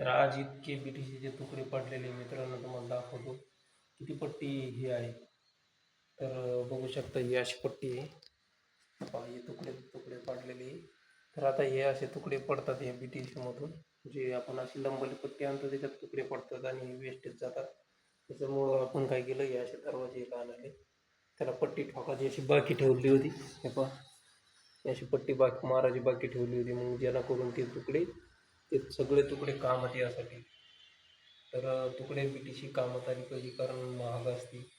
तर आज इतके बी टी सीचे तुकडे पडलेले मित्रांनो तुम्हाला दाखवतो. किती पट्टी ही आहे? तर बघू शकता ही अशी पट्टी आहे. पहा, हे तुकडे तुकडे पडलेले तर आता हे असे तुकडे पडतात या बी टी सीमधून जे आपण अशी लंबली पट्टी आणतो त्याच्यात तुकडे पडतात आणि वेस्टेज जातात. त्याच्यामुळं आपण काय केलं हे असे दरवाजे आणले त्याला पट्टी ठोकाची अशी बाकी ठेवली होती. हे पहा. अशी पट्टी बाकी माराची बाकी ठेवली होती. मग जेणेकरून ते तुकडे ते सगळे तुकडे कामात यासाठी. तर तुकडे बी टी सी कामात आली पाहिजे कारण महाग असते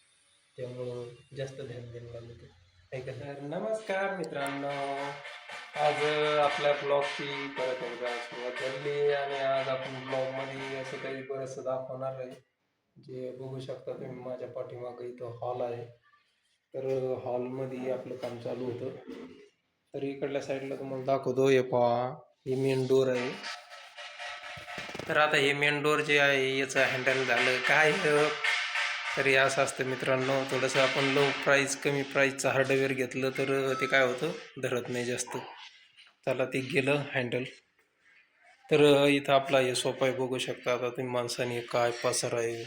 त्यामुळं जास्त ध्यान द्यायला लागतं आहे का? सर नमस्कार मित्रांनो. आज आपल्या ब्लॉगची परत एकदा सुरुवात झाली आणि आज आपण ब्लॉगमध्ये असं काही बरंचसं दाखवणार आहे. जे बघू शकता तुम्ही माझ्या पाठीमागं इथं हॉल आहे. तर हॉलमध्ये आपलं काम चालू होतं. तर इकडल्या साईडला तुम्हाला दाखवतो. हे पहा हे मेन डोर आहे. तर आता हे मेन डोर जे आहे याचं हँडल झालं. काय तरी तर हे असं असतं मित्रांनो थोडंसं आपण लो प्राईस कमी प्राईजचं हार्डवेअर घेतलं तर ते काय होतं? धरत नाही जास्त. त्याला ते गेलं हँडल तर इथं आपला हे सोपा आहे बघू शकता आता तुम्ही माणसाने काय पसार आहे.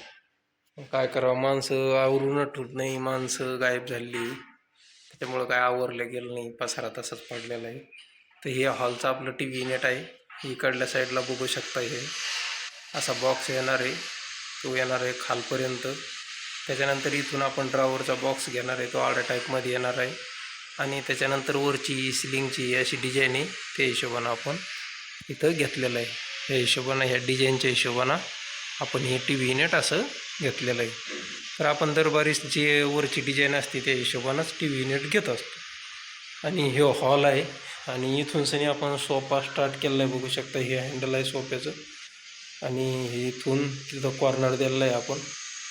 काय करावं? माणसं आवरूनच ठेवत नाही. माणसं गायब झाली त्याच्यामुळं काय आवरलं गेलं नाही. पसारा तसाच पडलेला आहे. तर हे हॉलचं आपलं टी व्ही नेट आहे. इकडल्या साईडला बघू शकता हे. असा बॉक्स येणार आहे. तो येणार आहे खालपर्यंत. त्याच्यानंतर इथून आपण ड्रावरचा बॉक्स घेणार आहे. तो आडा टाईपमध्ये येणार आहे. आणि त्याच्यानंतर वरची सिलिंगची अशी डिझाईन आहे. त्या हिशोबानं आपण इथं घेतलेलं आहे. या हिशोबानं ह्या डिझाईनच्या हिशोबानं आपण हे टी व्ही नेट असं घेतलेलं आहे. तर आपण दरबारीस जी वरची डिझाईन असते त्या हिशोबानंच टी व्ही नेट घेत असतो. आणि हे हॉल आहे. आणि इथून सनी आपण सोफा स्टार्ट केलेला आहे बघू शकता हे हँडल आहे सोप्याचं. आणि हे इथून तिथं कॉर्नर दिलेलं आहे आपण.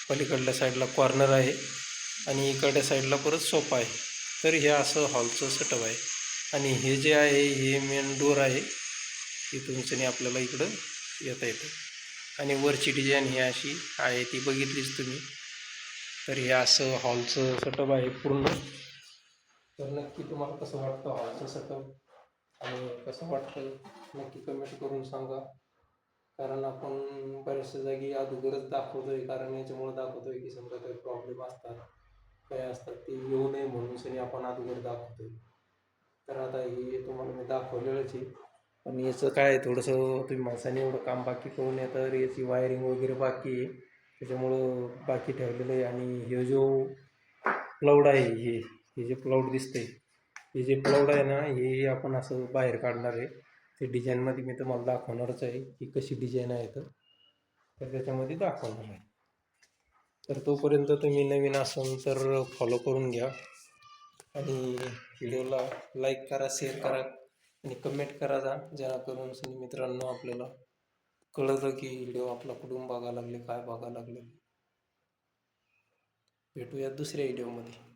पलीकडल्या साईडला कॉर्नर आहे आणि इकडल्या साईडला परत सोपा आहे. तर हे असं हॉलचं सेटअप आहे. आणि हे जे आहे हे मेन डोर आहे. इथून सनी आपल्याला इकडं येता येतं. आणि वरची डिझाईन ही अशी आहे ती बघितलीच तुम्ही. तर हे असं हॉलचं सेटअप आहे पूर्ण. तर नक्की तुम्हाला कसं वाटतं हॉलचं सेटअप आणि कसं वाटतं नक्की कमेंट करून सांगा. कारण आपण बऱ्याचशा जागी अगोदरच दाखवतोय. कारण याच्यामुळे दाखवतोय की समजा काही प्रॉब्लेम असतात काय असतात ते येऊ नये म्हणून सनी आपण अगोदर दाखवतोय. तर आता हे तुम्हाला मी दाखवलेलंच आहे. पण याचं काय आहे? थोडंसं तुम्ही माणसाने एवढं काम बाकी करून येतं तर याची वायरिंग वगैरे बाकी आहे. त्याच्यामुळं बाकी ठेवलेलं आहे. आणि हे जो प्लाऊड आहे हे हे जे प्लाऊड दिसतंय हे जे प्लाऊड आहे ना हे आपण असं बाहेर काढणार आहे. ते डिझाईनमध्ये मी तुम्हाला दाखवणारच आहे की कशी डिझाईन आहे तर. तर त्याच्यामध्ये दाखवणार आहे. तर तोपर्यंत तुम्ही नवीन असाल तर फॉलो करून घ्या. आणि व्हिडिओला लाईक करा शेअर करा आणि कमेंट करा जा. जेणेकरून मित्रांनो आपल्याला कळतं की व्हिडिओ आपला कुठून बघायला लागले काय बघायला लागले. भेटूया दुसऱ्या व्हिडिओमध्ये